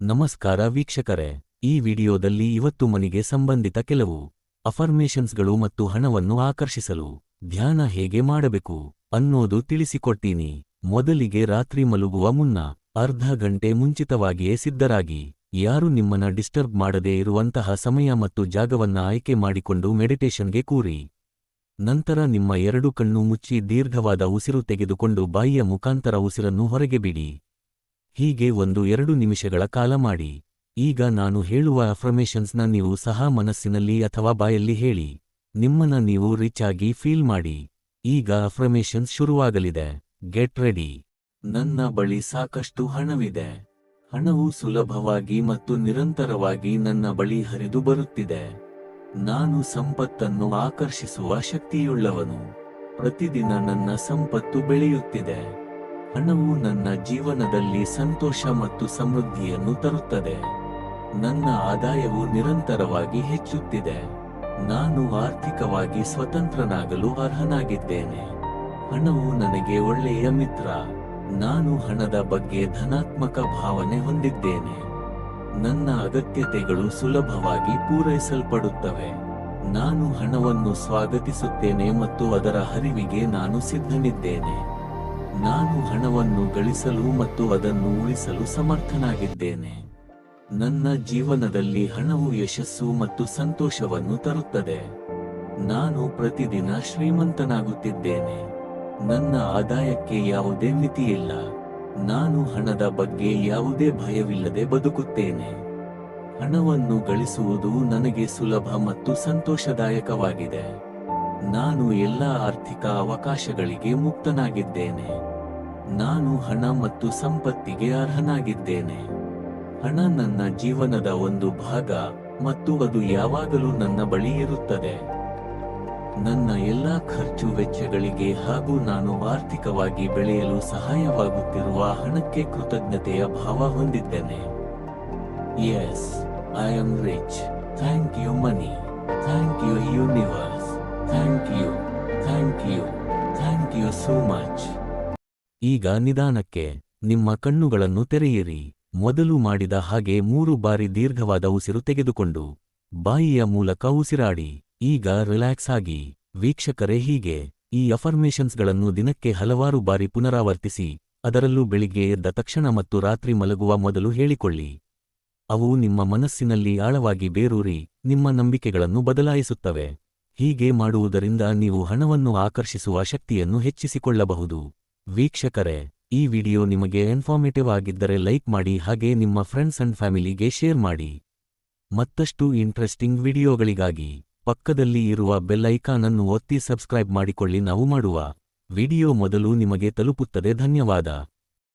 ನಮಸ್ಕಾರ ವೀಕ್ಷಕರೇ. ಈ ವಿಡಿಯೋದಲ್ಲಿ ಇವತ್ತು ಮನಿಗೆ ಸಂಬಂಧಿತ ಕೆಲವು ಅಫರ್ಮೇಷನ್ಸ್ಗಳು ಮತ್ತು ಹಣವನ್ನು ಆಕರ್ಷಿಸಲು ಧ್ಯಾನ ಹೇಗೆ ಮಾಡಬೇಕು ಅನ್ನೋದು ತಿಳಿಸಿಕೊಡ್ತೀನಿ. ಮೊದಲಿಗೆ ರಾತ್ರಿ ಮಲಗುವ ಮುನ್ನ ಅರ್ಧ ಗಂಟೆ ಮುಂಚಿತವಾಗಿಯೇ ಸಿದ್ಧರಾಗಿ, ಯಾರು ನಿಮ್ಮನ್ನ ಡಿಸ್ಟರ್ಬ್ ಮಾಡದೇ ಇರುವಂತಹ ಸಮಯ ಮತ್ತು ಜಾಗವನ್ನ ಆಯ್ಕೆ ಮಾಡಿಕೊಂಡು ಮೆಡಿಟೇಷನ್ಗೆ ಕೂರಿ. ನಂತರ ನಿಮ್ಮ ಎರಡು ಕಣ್ಣು ಮುಚ್ಚಿ ದೀರ್ಘವಾದ ಉಸಿರು ತೆಗೆದುಕೊಂಡು ಬಾಯಿಯ ಮುಖಾಂತರ ಉಸಿರನ್ನು ಹೊರಗೆ ಬಿಡಿ. ಹೀಗೆ ಒಂದು ಎರಡು ನಿಮಿಷಗಳ ಕಾಲ ಮಾಡಿ. ಈಗ ನಾನು ಹೇಳುವ ಅಫರ್ಮೇಷನ್ಸ್ನ ನೀವು ಸಹ ಮನಸ್ಸಿನಲ್ಲಿ ಅಥವಾ ಬಾಯಲ್ಲಿ ಹೇಳಿ. ನಿಮ್ಮನ್ನ ನೀವು ರಿಚ್ ಆಗಿ ಫೀಲ್ ಮಾಡಿ. ಈಗ ಅಫರ್ಮೇಷನ್ಸ್ ಶುರುವಾಗಲಿದೆ. ಗೆಟ್ ರೆಡಿ ನನ್ನ ಬಳಿ ಸಾಕಷ್ಟು ಹಣವಿದೆ. ಹಣವು ಸುಲಭವಾಗಿ ಮತ್ತು ನಿರಂತರವಾಗಿ ನನ್ನ ಬಳಿ ಹರಿದು ಬರುತ್ತಿದೆ. ನಾನು ಸಂಪತ್ತನ್ನು ಆಕರ್ಷಿಸುವ ಶಕ್ತಿಯುಳ್ಳವನು. ಪ್ರತಿದಿನ ನನ್ನ ಸಂಪತ್ತು ಬೆಳೆಯುತ್ತಿದೆ. ಹಣವು ನನ್ನ ಜೀವನದಲ್ಲಿ ಸಂತೋಷ ಮತ್ತು ಸಮೃದ್ಧಿಯನ್ನು ತರುತ್ತದೆ. ನನ್ನ ಆದಾಯವು ನಿರಂತರವಾಗಿ ಹೆಚ್ಚುತ್ತಿದೆ. ನಾನು ಆರ್ಥಿಕವಾಗಿ ಸ್ವತಂತ್ರನಾಗಲು ಅರ್ಹನಾಗಿದ್ದೇನೆ. ಹಣವು ನನಗೆ ಒಳ್ಳೆಯ ಮಿತ್ರ. ನಾನು ಹಣದ ಬಗ್ಗೆ ಧನಾತ್ಮಕ ಭಾವನೆ ಹೊಂದಿದ್ದೇನೆ. ನನ್ನ ಅಗತ್ಯತೆಗಳು ಸುಲಭವಾಗಿ ಪೂರೈಸಲ್ಪಡುತ್ತವೆ. ನಾನು ಹಣವನ್ನು ಸ್ವಾಗತಿಸುತ್ತೇನೆ ಮತ್ತು ಅದರ ಹರಿವಿಗೆ ನಾನು ಸಿದ್ಧನಿದ್ದೇನೆ. ನಾನು ಹಣವನ್ನು ಗಳಿಸಲು ಮತ್ತು ಅದನ್ನು ಉಳಿಸಲು ಸಮರ್ಥನಾಗಿದ್ದೇನೆ. ನನ್ನ ಜೀವನದಲ್ಲಿ ಹಣವು ಯಶಸ್ಸು ಮತ್ತು ಸಂತೋಷವನ್ನು ತರುತ್ತದೆ. ನಾನು ಪ್ರತಿದಿನ ಶ್ರೀಮಂತನಾಗುತ್ತಿದ್ದೇನೆ. ನನ್ನ ಆದಾಯಕ್ಕೆ ಯಾವುದೇ ಮಿತಿಯಿಲ್ಲ. ನಾನು ಹಣದ ಬಗ್ಗೆ ಯಾವುದೇ ಭಯವಿಲ್ಲದೆ ಬದುಕುತ್ತೇನೆ. ಹಣವನ್ನು ಗಳಿಸುವುದು ನನಗೆ ಸುಲಭ ಮತ್ತು ಸಂತೋಷದಾಯಕವಾಗಿದೆ. ನಾನು ಎಲ್ಲ ಆರ್ಥಿಕ ಅವಕಾಶಗಳಿಗೆ ಮುಕ್ತನಾಗಿದ್ದೇನೆ. ನಾನು ಹಣ ಮತ್ತು ಸಂಪತ್ತಿಗೆ ಅರ್ಹನಾಗಿದ್ದೇನೆ. ಹಣ ನನ್ನ ಜೀವನದ ಒಂದು ಭಾಗ ಮತ್ತು ಅದು ಯಾವಾಗಲೂ ನನ್ನ ಬಳಿ ಇರುತ್ತದೆ. ನನ್ನ ಎಲ್ಲಾ ಖರ್ಚು ವೆಚ್ಚಗಳಿಗೆ ಹಾಗೂ ನಾನು ಆರ್ಥಿಕವಾಗಿ ಬೆಳೆಯಲು ಸಹಾಯವಾಗುತ್ತಿರುವ ಹಣಕ್ಕೆ ಕೃತಜ್ಞತೆಯ ಭಾವ ಹೊಂದಿದ್ದೇನೆ. Yes I am rich thank you money thank you universe much ಈಗ ನಿಧಾನಕ್ಕೆ ನಿಮ್ಮ ಕಣ್ಣುಗಳನ್ನು ತೆರೆಯಿರಿ. ಮೊದಲು ಮಾಡಿದ ಹಾಗೆ ಮೂರು ಬಾರಿ ದೀರ್ಘವಾದ ಉಸಿರು ತೆಗೆದುಕೊಂಡು ಬಾಯಿಯ ಮೂಲಕ ಉಸಿರಾಡಿ. ಈಗ ರಿಲ್ಯಾಕ್ಸ್ ಆಗಿ. ವೀಕ್ಷಕರೇ ಹೀಗೆ ಈ ಅಫರ್ಮೇಷನ್ಸ್ಗಳನ್ನು ದಿನಕ್ಕೆ ಹಲವಾರು ಬಾರಿ ಪುನರಾವರ್ತಿಸಿ. ಅದರಲ್ಲೂ ಬೆಳಿಗ್ಗೆ ಎದ್ದ ತಕ್ಷಣ ಮತ್ತು ರಾತ್ರಿ ಮಲಗುವ ಮೊದಲು ಹೇಳಿಕೊಳ್ಳಿ. ಅವು ನಿಮ್ಮ ಮನಸ್ಸಿನಲ್ಲಿ ಆಳವಾಗಿ ಬೇರೂರಿ, ನಿಮ್ಮ ನಂಬಿಕೆಗಳನ್ನು ಬದಲಾಯಿಸುತ್ತವೆ. ಹೀಗೆ ಮಾಡುವುದರಿಂದ ನೀವು ಹಣವನ್ನು ಆಕರ್ಷಿಸುವ ಶಕ್ತಿಯನ್ನು ಹೆಚ್ಚಿಸಿಕೊಳ್ಳಬಹುದು. ವೀಕ್ಷಕರೇ, ಈ ವಿಡಿಯೋ ನಿಮಗೆ ಇನ್ಫಾರ್ಮೇಟಿವ್ ಆಗಿದ್ದರೆ ಲೈಕ್ ಮಾಡಿ ಹಾಗೆ ನಿಮ್ಮ ಫ್ರೆಂಡ್ಸ್ ಅಂಡ್ ಫ್ಯಾಮಿಲಿಗೆ ಶೇರ್ ಮಾಡಿ. ಮತ್ತಷ್ಟು ಇಂಟ್ರೆಸ್ಟಿಂಗ್ ವಿಡಿಯೋಗಳಿಗಾಗಿ ಪಕ್ಕದಲ್ಲಿ ಇರುವ ಬೆಲ್ ಐಕಾನ್ ಅನ್ನು ಒತ್ತಿ ಸಬ್ಸ್ಕ್ರೈಬ್ ಮಾಡಿಕೊಳ್ಳಿ ನಾವು ಮಾಡುವ ವಿಡಿಯೋ ಮೊದಲು ನಿಮಗೆ ತಲುಪುತ್ತದೆ ಧನ್ಯವಾದ.